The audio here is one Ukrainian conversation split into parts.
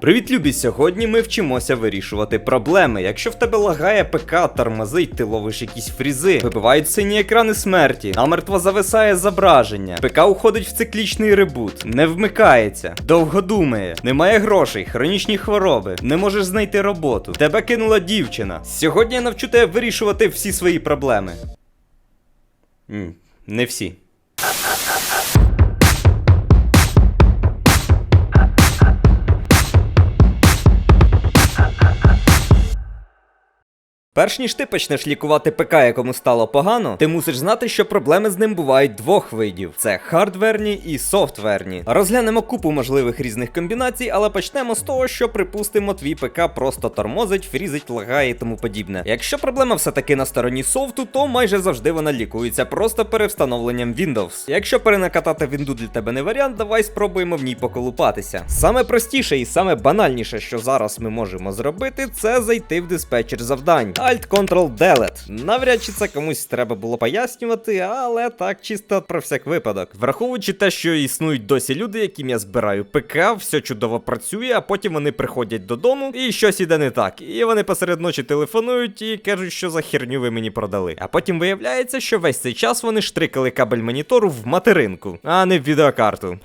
Привіт, любі! Сьогодні ми вчимося вирішувати проблеми. Якщо в тебе лагає ПК, тормозить, ти ловиш якісь фрізи, вибивають сині екрани смерті, намертво зависає зображення, ПК уходить в циклічний ребут, не вмикається, довго думає, немає грошей, хронічні хвороби, не можеш знайти роботу, тебе кинула дівчина. Сьогодні я навчу тебе вирішувати всі свої проблеми. М, не всі. Перш ніж ти почнеш лікувати ПК, якому стало погано, ти мусиш знати, що проблеми з ним бувають двох видів: це хардверні і софтверні. Розглянемо купу можливих різних комбінацій, але почнемо з того, що припустимо, твій ПК просто тормозить, фрізить, лагає і тому подібне. Якщо проблема все-таки на стороні софту, то майже завжди вона лікується просто перевстановленням Windows. Якщо перенакатати Windows для тебе не варіант, давай спробуємо в ній поколупатися. Саме простіше і саме банальніше, що зараз ми можемо зробити, це зайти в диспетчер завдань. Alt-Ctrl-Delete. Навряд чи це комусь треба було пояснювати, але так чисто про всяк випадок. Враховуючи те, що існують досі люди, яким я збираю ПК, все чудово працює, а потім вони приходять додому і щось іде не так. І вони посеред ночі телефонують і кажуть, що за херню ви мені продали. А потім виявляється, що весь цей час вони штрикали кабель монітору в материнку, а не в відеокарту.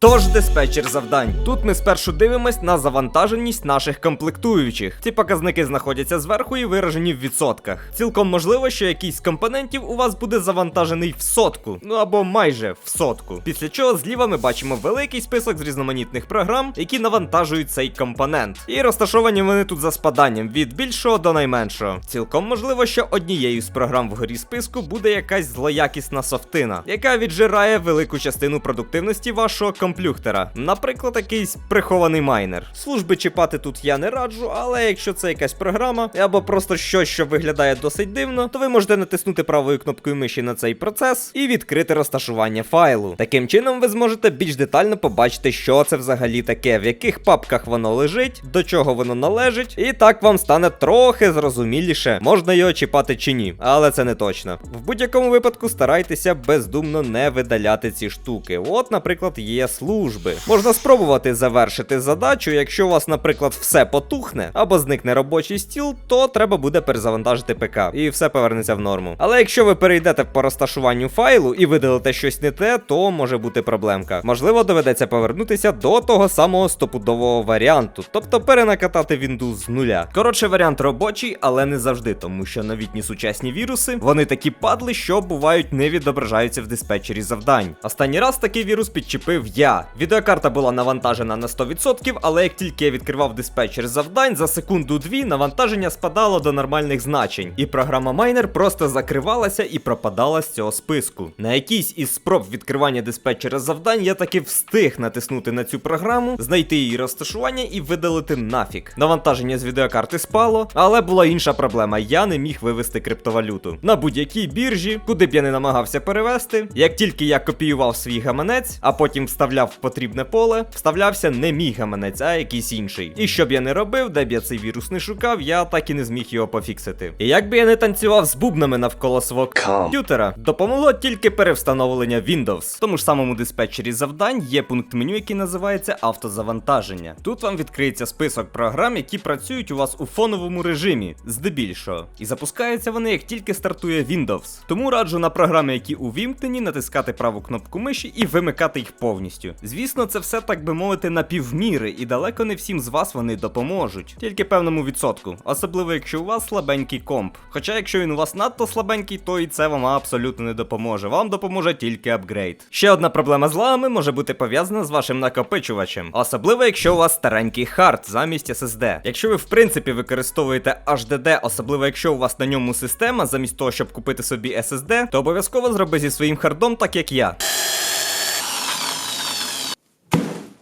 Тож диспетчер завдань. Тут ми спершу дивимось на завантаженість наших комплектуючих. Ці показники знаходяться зверху і виражені в відсотках. Цілком можливо, що якийсь з компонентів у вас буде завантажений в сотку, ну або майже в сотку. Після чого зліва ми бачимо великий список з різноманітних програм, які навантажують цей компонент. І розташовані вони тут за спаданням від більшого до найменшого. Цілком можливо, що однією з програм вгорі списку буде якась злоякісна софтина, яка віджирає велику частину продуктивності вашого комплюхтера. Наприклад, якийсь прихований майнер. Служби чіпати тут я не раджу, але якщо це якась програма або просто щось, що виглядає досить дивно, то ви можете натиснути правою кнопкою миші на цей процес і відкрити розташування файлу. Таким чином, ви зможете більш детально побачити, що це взагалі таке, в яких папках воно лежить, до чого воно належить, і так вам стане трохи зрозуміліше, можна його чіпати чи ні, але це не точно. В будь-якому випадку старайтеся бездумно не видаляти ці штуки. От, наприклад, є служби. Можна спробувати завершити задачу, якщо у вас, наприклад, все потухне або зникне робочий стіл, то треба буде перезавантажити ПК, і все повернеться в норму. Але якщо ви перейдете по розташуванню файлу і видалите щось не те, то може бути проблемка. Можливо, доведеться повернутися до того самого стопудового варіанту, тобто перенакатати Windows з нуля. Коротше, варіант робочий, але не завжди, тому що новітні сучасні віруси вони такі падли, що бувають не відображаються в диспетчері завдань. Останній раз такий вірус підчепив я. Відеокарта була навантажена на 100%, але як тільки я відкривав диспетчер завдань, за секунду-дві навантаження спадало до нормальних значень, і програма Майнер просто закривалася і пропадала з цього списку. На якійсь із спроб відкривання диспетчера завдань я таки встиг натиснути на цю програму, знайти її розташування і видалити нафіг. Навантаження з відеокарти спало, але була інша проблема: я не міг вивести криптовалюту. На будь-якій біржі, куди б я не намагався перевести, як тільки я копіював свій гаманець, а потім вставляв в потрібне поле, вставлявся не мій гаманець, а якийсь інший. І що б я не робив, де б я цей вірус не шукав, я так і не зміг його пофіксити. І як би я не танцював з бубнами навколо свого комп'ютера, допомогло тільки перевстановлення Windows. В тому ж самому диспетчері завдань є пункт меню, який називається автозавантаження. Тут вам відкриється список програм, які працюють у вас у фоновому режимі, здебільшого. І запускаються вони як тільки стартує Windows. Тому раджу на програми, які увімкнені, натискати праву кнопку миші і вимикати їх повністю. Звісно, це все так би мовити на півміри, і далеко не всім з вас вони допоможуть, тільки певному відсотку, особливо якщо у вас слабенький комп. Хоча, якщо він у вас надто слабенький, то і це вам абсолютно не допоможе. Вам допоможе тільки апгрейд. Ще одна проблема з лагами може бути пов'язана з вашим накопичувачем, особливо якщо у вас старенький хард замість SSD. Якщо ви в принципі використовуєте HDD, особливо якщо у вас на ньому система, замість того, щоб купити собі SSD, то обов'язково зроби зі своїм хардом так як я.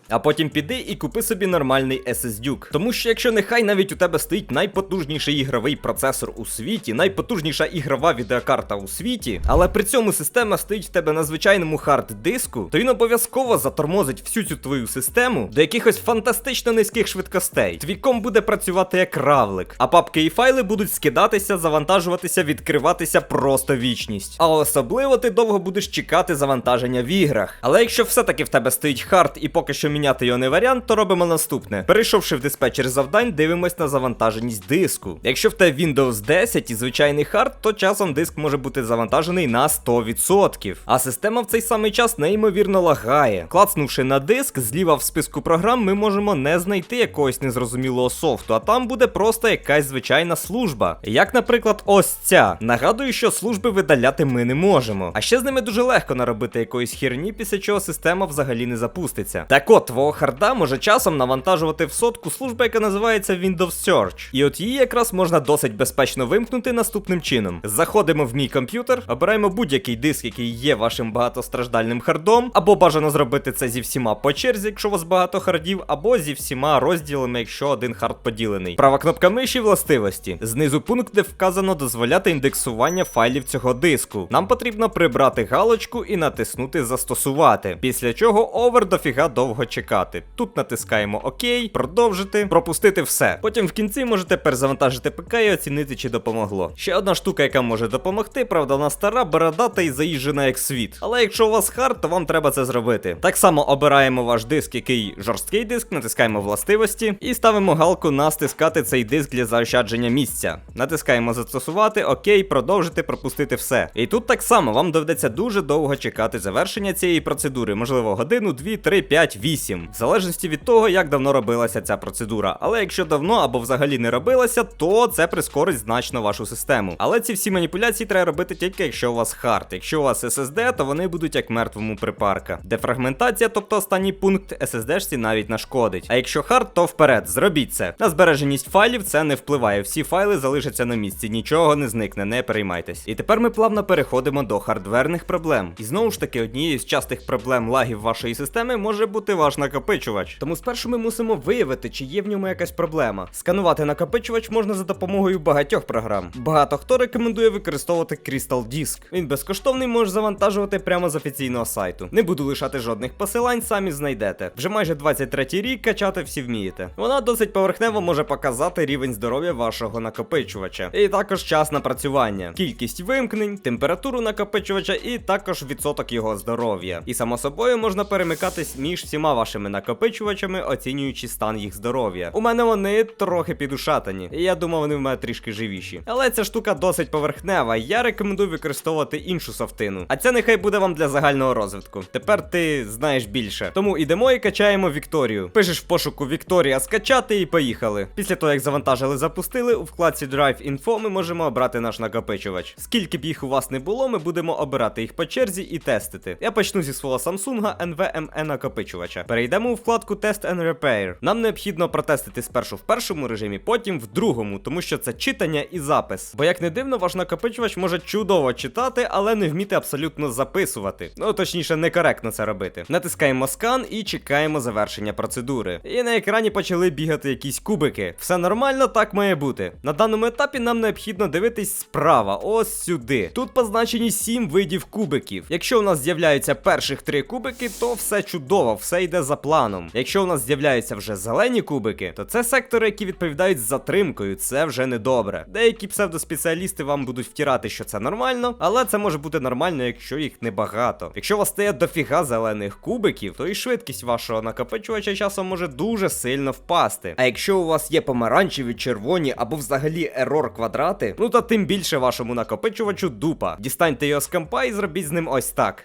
А потім піди і купи собі нормальний SSD. Тому що якщо нехай навіть у тебе стоїть найпотужніший ігровий процесор у світі, найпотужніша ігрова відеокарта у світі, але при цьому система стоїть в тебе на звичайному хард-диску, то він обов'язково затормозить всю цю твою систему до якихось фантастично низьких швидкостей. Твій комп буде працювати як равлик, а папки і файли будуть скидатися, завантажуватися, відкриватися просто вічність. А особливо ти довго будеш чекати завантаження в іграх. Але якщо все-таки в тебе стоїть хард і поки що міняє міняти його не варіант, то робимо наступне. Перейшовши в диспетчер завдань, дивимось на завантаженість диску. Якщо в тебе Windows 10 і звичайний хард, то часом диск може бути завантажений на 100%. А система в цей самий час неймовірно лагає. Клацнувши на диск, зліва в списку програм ми можемо не знайти якогось незрозумілого софту, а там буде просто якась звичайна служба. Як, наприклад, ось ця. Нагадую, що служби видаляти ми не можемо. А ще з ними дуже легко наробити якоїсь херні, після чого система взагалі не запуститься. Так от, твого харда може часом навантажувати в сотку служба, яка називається Windows Search. І от її якраз можна досить безпечно вимкнути наступним чином. Заходимо в мій комп'ютер, обираємо будь-який диск, який є вашим багатостраждальним хардом, або бажано зробити це зі всіма по черзі, якщо у вас багато хардів, або зі всіма розділами, якщо один хард поділений. Права кнопка миші властивості. Знизу пункт, де вказано дозволяти індексування файлів цього диску. Нам потрібно прибрати галочку і натиснути Застосувати. Після чого овер дофіга довго чекати. Тут натискаємо ОК, продовжити, пропустити все. Потім в кінці можете перезавантажити ПК і оцінити, чи допомогло. Ще одна штука, яка може допомогти, правда, вона стара, бородата і заїжджена як світ. Але якщо у вас хард, то вам треба це зробити. Так само обираємо ваш диск, який жорсткий диск, натискаємо властивості і ставимо галку на стискати цей диск для заощадження місця. Натискаємо застосувати, ОК, продовжити, пропустити все. І тут так само вам доведеться дуже довго чекати завершення цієї процедури, можливо, годину, 2, 3, 5, 8. В залежності від того, як давно робилася ця процедура. Але якщо давно або взагалі не робилася, то це прискорить значно вашу систему. Але ці всі маніпуляції треба робити тільки якщо у вас хард. Якщо у вас SSD, то вони будуть як мертвому припарка. Дефрагментація, тобто останній пункт SSD-шці навіть нашкодить. А якщо хард, то вперед, зробіть це. На збереженість файлів це не впливає. Всі файли залишаться на місці, нічого не зникне, не переймайтесь. І тепер ми плавно переходимо до хардверних проблем. І знову ж таки, однією з частих проблем лагів вашої системи може бути ваш накопичувач. Тому спершу ми мусимо виявити, чи є в ньому якась проблема. Сканувати накопичувач можна за допомогою багатьох програм. Багато хто рекомендує використовувати Crystal Disk. Він безкоштовний може завантажувати прямо з офіційного сайту. Не буду лишати жодних посилань, самі знайдете. Вже майже 23 рік качати всі вмієте. Вона досить поверхнево може показати рівень здоров'я вашого накопичувача. І також час напрацювання, кількість вимкнень, температуру накопичувача і також відсоток його здоров'я. І само собою можна перемикатись між всіма вашими накопичувачами, оцінюючи стан їх здоров'я. У мене вони трохи підушатані. Я думав, вони в мене трішки живіші. Але ця штука досить поверхнева. Я рекомендую використовувати іншу софтину. А це нехай буде вам для загального розвитку. Тепер ти знаєш більше. Тому ідемо і качаємо Вікторію. Пишеш в пошуку Вікторія скачати і поїхали. Після того, як завантажили, запустили, у вкладці Drive Info ми можемо обрати наш накопичувач. Скільки б їх у вас не було, ми будемо обирати їх по черзі і тестити. Я почну зі свого Samsung NVMe накопичувача. Перейдемо у вкладку Test and Repair. Нам необхідно протестити спершу в першому режимі, потім в другому, тому що це читання і запис. Бо як не дивно, ваш накопичувач може чудово читати, але не вміти абсолютно записувати. Ну точніше, некоректно це робити. Натискаємо скан і чекаємо завершення процедури. І на екрані почали бігати якісь кубики. Все нормально, так має бути. На даному етапі нам необхідно дивитись справа, ось сюди. Тут позначені 7 видів кубиків. Якщо у нас з'являються перших 3 кубики, то все чудово, все йде за планом. Якщо у нас з'являються вже зелені кубики, то це сектори, які відповідають з затримкою, це вже недобре. Деякі псевдоспеціалісти вам будуть втірати, що це нормально, але це може бути нормально, якщо їх небагато. Якщо у вас стає дофіга зелених кубиків, то і швидкість вашого накопичувача часом може дуже сильно впасти. А якщо у вас є помаранчеві, червоні або взагалі ерор квадрати, ну то тим більше вашому накопичувачу дупа. Дістаньте його з компа і зробіть з ним ось так.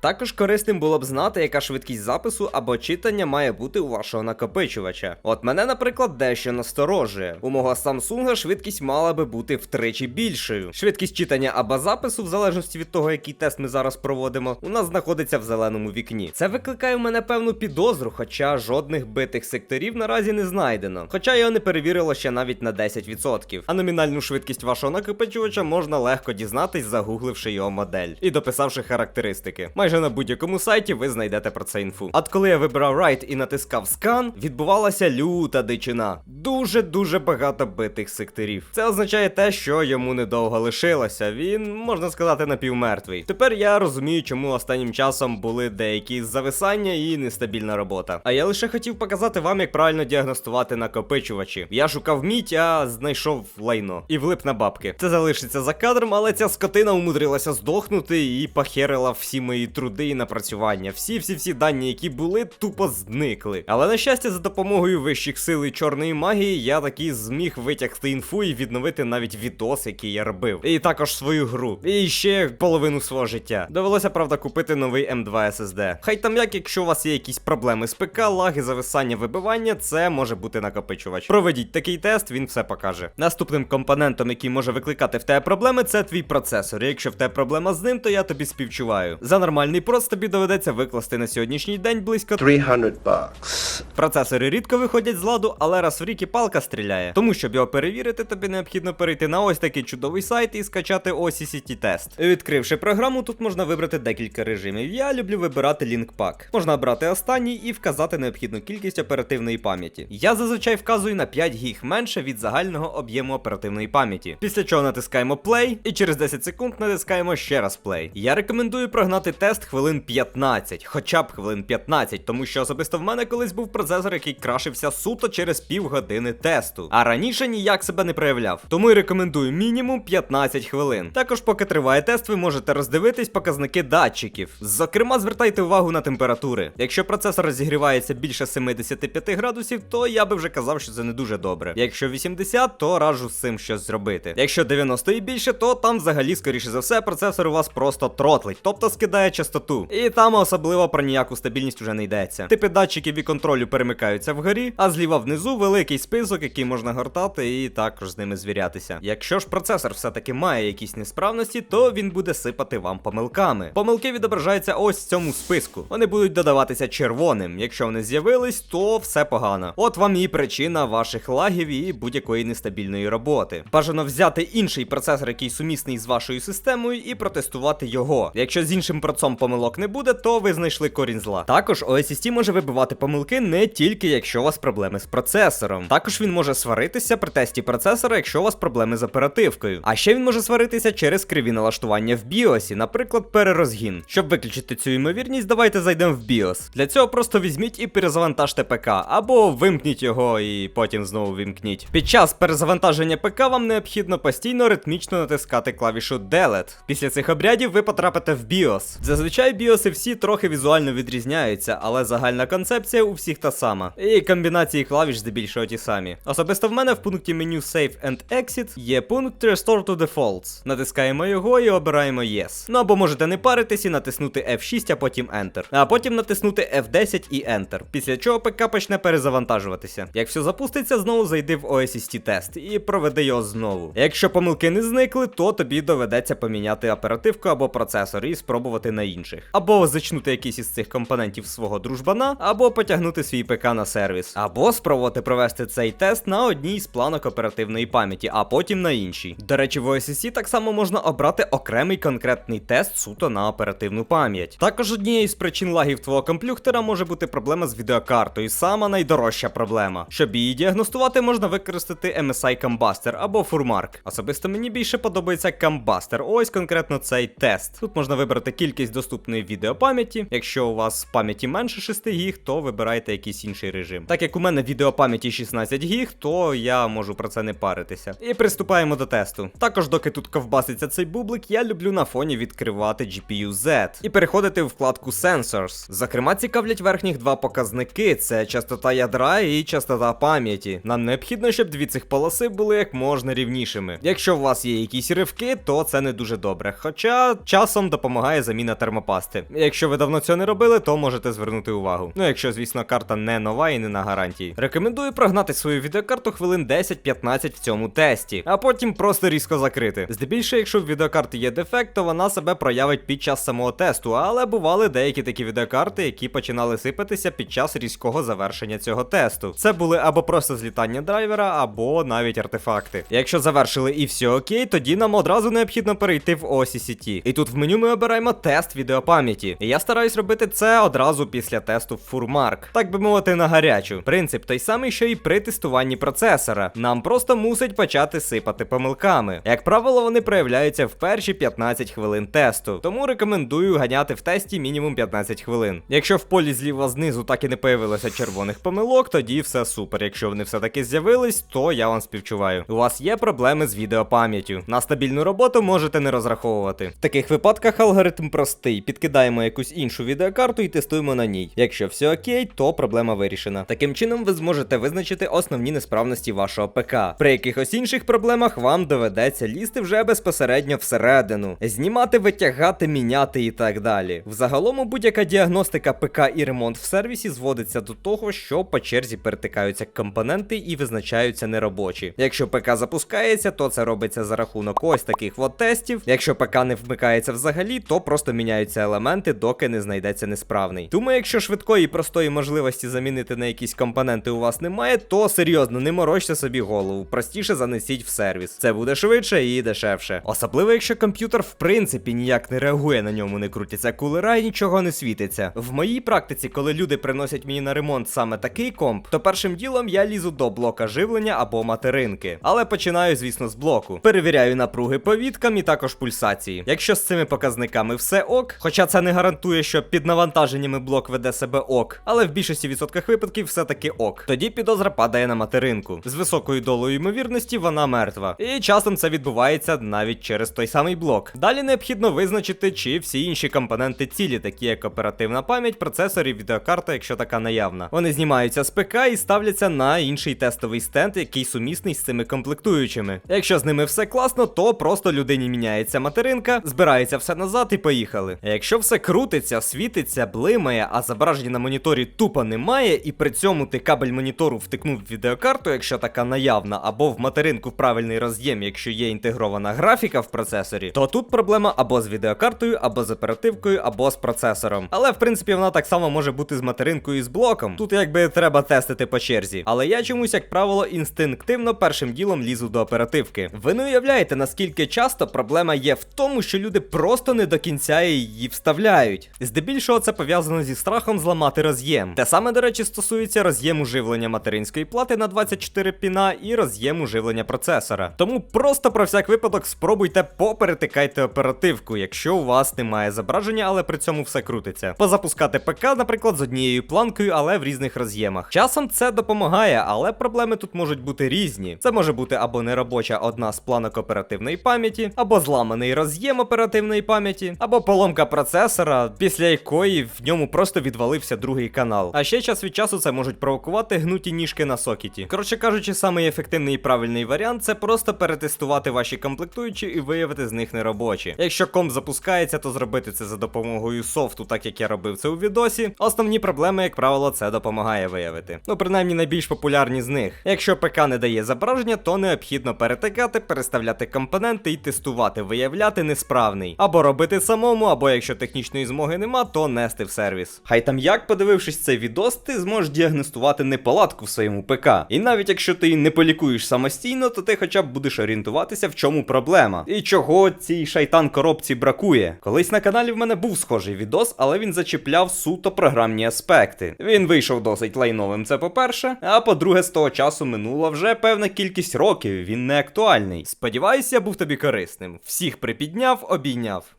Також корисним було б знати, яка швидкість запису або читання має бути у вашого накопичувача. От мене, наприклад, дещо насторожує. У мого Samsung швидкість мала би бути втричі більшою. Швидкість читання або запису, в залежності від того, який тест ми зараз проводимо, у нас знаходиться в зеленому вікні. Це викликає в мене певну підозру, хоча жодних битих секторів наразі не знайдено. Хоча його не перевірило ще навіть на 10%. А номінальну швидкість вашого накопичувача можна легко дізнатись, загугливши його модель і дописавши характеристики. Майже на будь-якому сайті ви знайдете про це інфу. От коли я вибрав Write і натискав скан, відбувалася люта дичина. Дуже-дуже багато битих секторів. Це означає те, що йому недовго лишилося. Він, можна сказати, напівмертвий. Тепер я розумію, чому останнім часом були деякі зависання і нестабільна робота. А я лише хотів показати вам, як правильно діагностувати накопичувачі. Я шукав мідь, а знайшов лайно і влип на бабки. Це залишиться за кадром, але ця скотина умудрилася здохнути і похерила всі мої трубки. Труди і напрацювання. Всі всі всі дані, які були, тупо зникли. Але на щастя, за допомогою вищих сил і чорної магії, я таки зміг витягти інфу і відновити навіть відос, який я робив. І також свою гру. І ще половину свого життя. Довелося, правда, купити новий М2 SSD. Хай там як, якщо у вас є якісь проблеми з ПК, лаги, зависання, вибивання, це може бути накопичувач. Проведіть такий тест, він все покаже. Наступним компонентом, який може викликати в тебе проблеми, це твій процесор. Якщо в тебе проблема з ним, то я тобі співчуваю. За нормальний проц тобі доведеться викласти на сьогоднішній день близько 300 bucks. Процесори рідко виходять з ладу, але раз в рік і палка стріляє. Тому, щоб його перевірити, тобі необхідно перейти на ось такий чудовий сайт і скачати OCCT тест. Відкривши програму, тут можна вибрати декілька режимів. Я люблю вибирати Link Pack. Можна обрати останній і вказати необхідну кількість оперативної пам'яті. Я зазвичай вказую на 5 гіг менше від загального об'єму оперативної пам'яті. Після чого натискаємо Play, і через 10 секунд натискаємо ще раз Play. Я рекомендую прогнати тест хвилин 15, хоча б хвилин 15, тому що особисто в мене колись був процесор, який крашився суто через півгодини тесту. А раніше ніяк себе не проявляв. Тому і рекомендую мінімум 15 хвилин. Також, поки триває тест, ви можете роздивитись показники датчиків. Зокрема, звертайте увагу на температури. Якщо процесор розігрівається більше 75 градусів, то я би вже казав, що це не дуже добре. Якщо 80, то раджу з цим щось зробити. Якщо 90 і більше, то там взагалі, скоріше за все, процесор у вас просто тротлить, тобто скидає частоту. І там особливо про ніяку стабільність уже не йдеться. Типи датчиків і контролю перемикаються вгорі, а зліва внизу великий список, який можна гортати і також з ними звірятися. Якщо ж процесор все-таки має якісь несправності, то він буде сипати вам помилками. Помилки відображаються ось в цьому списку. Вони будуть додаватися червоним. Якщо вони з'явились, то все погано. От вам і причина ваших лагів і будь-якої нестабільної роботи. Бажано взяти інший процесор, який сумісний з вашою системою, і протестувати його. Якщо з іншим процом помилок не буде, то ви знайшли корінь зла. Також OSST може вибивати помилки не тільки якщо у вас проблеми з процесором. Також він може сваритися при тесті процесора, якщо у вас проблеми з оперативкою. А ще він може сваритися через криві налаштування в BIOS, наприклад, перерозгін. Щоб виключити цю ймовірність, давайте зайдемо в BIOS. Для цього просто візьміть і перезавантажте ПК, або вимкніть його і потім знову вимкніть. Під час перезавантаження ПК вам необхідно постійно ритмічно натискати клавішу Delete. Після цих обрядів ви потрапите в BIOS. Зазвичай BIOS всі трохи візуально відрізняються, але загальна концепція у всіх та сама. І комбінації клавіш здебільшого ті самі. Особисто в мене в пункті меню Save and Exit є пункт Restore to Defaults. Натискаємо його і обираємо Yes. Ну або можете не паритись і натиснути F6, а потім Enter. А потім натиснути F10 і Enter. Після чого ПК почне перезавантажуватися. Як все запуститься, знову зайди в OSST тест і проведи його знову. Якщо помилки не зникли, то тобі доведеться поміняти оперативку або процесор і спробувати на інших. Або зачнути якийсь із цих компонентів свого дружбана, або потягнути свій ПК на сервіс, або спробувати провести цей тест на одній з планок оперативної пам'яті, а потім на іншій. До речі, в OSSC так само можна обрати окремий конкретний тест суто на оперативну пам'ять. Також однією з причин лагів твого комп'ютера може бути проблема з відеокартою, сама найдорожча проблема. Щоб її діагностувати, можна використати MSI Cambuster або Furmark. Особисто мені більше подобається Cambuster, ось конкретно цей тест. Тут можна вибрати кількість доступної відеопам'яті. Якщо у вас пам'яті менше 6 гіг, то вибирайте якийсь інший режим. Так як у мене відеопам'яті 16 гіг, то я можу про це не паритися. І приступаємо до тесту. Також, доки тут ковбаситься цей бублик, я люблю на фоні відкривати GPU Z і переходити в вкладку Sensors. Зокрема, цікавлять верхніх два показники: це частота ядра і частота пам'яті. Нам необхідно, щоб дві цих полоси були як можна рівнішими. Якщо у вас є якісь ривки, то це не дуже добре. Хоча часом допомагає заміна термопасти. Якщо ви давно цього не робили, то можете звернути увагу. Ну, якщо, звісно, карта не нова і не на гарантії. Рекомендую прогнати свою відеокарту хвилин 10-15 в цьому тесті, а потім просто різко закрити. Здебільшого, якщо в відеокарти є дефект, то вона себе проявить під час самого тесту, але бували деякі такі відеокарти, які починали сипатися під час різкого завершення цього тесту. Це були або просто злітання драйвера, або навіть артефакти. Якщо завершили і все окей, тоді нам одразу необхідно перейти в OCCT. І тут в меню ми обираємо тест відеопам'яті. І я стараюсь робити це одразу після тесту в Furmark. Так би отримувати на гарячу. Принцип той самий, що і при тестуванні процесора. Нам просто мусить почати сипати помилками. Як правило, вони проявляються в перші 15 хвилин тесту, тому рекомендую ганяти в тесті мінімум 15 хвилин. Якщо в полі зліва знизу так і не появилося червоних помилок, тоді все супер. Якщо вони все-таки з'явились, то я вам співчуваю. У вас є проблеми з відеопам'яттю. На стабільну роботу можете не розраховувати. В таких випадках алгоритм простий. Підкидаємо якусь іншу відеокарту і тестуємо на ній. Якщо все окей, то проблема вирішена. Таким чином ви зможете визначити основні несправності вашого ПК. При якихось інших проблемах вам доведеться лізти вже безпосередньо всередину, знімати, витягати, міняти і так далі. Взагалом, будь-яка діагностика ПК і ремонт в сервісі зводиться до того, що по черзі перетикаються компоненти і визначаються неробочі. Якщо ПК запускається, то це робиться за рахунок ось таких от тестів. Якщо ПК не вмикається взагалі, то просто міняються елементи, доки не знайдеться несправний. Тому, якщо швидкої і простої можливості замінити на якісь компоненти у вас немає, то серйозно не морочте собі голову. Простіше занесіть в сервіс. Це буде швидше і дешевше. Особливо, якщо комп'ютер в принципі ніяк не реагує на ньому, не крутяться кулера і нічого не світиться. В моїй практиці, коли люди приносять мені на ремонт саме такий комп, то першим ділом я лізу до блока живлення або материнки. Але починаю, звісно, з блоку. Перевіряю напруги по віткам і також пульсації. Якщо з цими показниками все ок, хоча це не гарантує, що під навантаженнями блок веде себе ок, але в більшості відсотках випадків все таки ок. Тоді підозра падає на материнку. З високою долою ймовірності вона мертва. І часом це відбувається навіть через той самий блок. Далі необхідно визначити, чи всі інші компоненти цілі, такі як оперативна пам'ять, процесор і відеокарта, якщо така наявна. Вони знімаються з ПК і ставляться на інший тестовий стенд, який сумісний з цими комплектуючими. Якщо з ними все класно, то просто людині міняється материнка, збирається все назад і поїхали. А якщо все крутиться, світиться, блимає, а зображення на моніторі тупо немає, і при цьому ти кабель монітору втикнув в відеокарту, якщо така наявна, або в материнку в правильний роз'єм, якщо є інтегрована графіка в процесорі, то тут проблема або з відеокартою, або з оперативкою, або з процесором. Але в принципі вона так само може бути з материнкою і з блоком. Тут якби треба тестити по черзі. Але я чомусь, як правило, інстинктивно першим ділом лізу до оперативки. Ви не уявляєте, наскільки часто проблема є в тому, що люди просто не до кінця її вставляють. Здебільшого це пов'язано зі страхом зламати роз'єм. Те саме, до речі, стосується роз'єму живлення материнської плати на 24 піна і роз'єму живлення процесора. Тому просто про всяк випадок спробуйте поперетикайте оперативку, якщо у вас немає зображення, але при цьому все крутиться. Позапускати ПК, наприклад, з однією планкою, але в різних роз'ємах. Часом це допомагає, але проблеми тут можуть бути різні. Це може бути або неробоча одна з планок оперативної пам'яті, або зламаний роз'єм оперативної пам'яті, або поломка процесора, після якої в ньому просто відвалився другий канал. А ще час від часу це можуть провокувати гнуті ніжки на сокеті. Коротше кажучи, самий ефективний і правильний варіант це просто перетестувати ваші комплектуючі і виявити з них неробочі. Якщо комп запускається, то зробити це за допомогою софту, так як я робив це у відосі. Основні проблеми, як правило, це допомагає виявити. Ну, принаймні найбільш популярні з них. Якщо ПК не дає зображення, то необхідно перетикати, переставляти компоненти і тестувати, виявляти несправний. Або робити самому, або якщо технічної змоги нема, то нести в сервіс. Хай там як, подивившись цей відос, ти зможеш діагностувати неполадку в своєму ПК. І навіть якщо ти не полікуєш самостійно, то ти хоча б будеш орієнтуватися, в чому проблема. І чого цій шайтан коробці бракує. Колись на каналі в мене був схожий відос, але він зачіпляв суто програмні аспекти. Він вийшов досить лайновим, це по-перше. А по-друге, з того часу минула вже певна кількість років, він не актуальний. Сподіваюся, я був тобі корисним. Всіх припідняв, обійняв.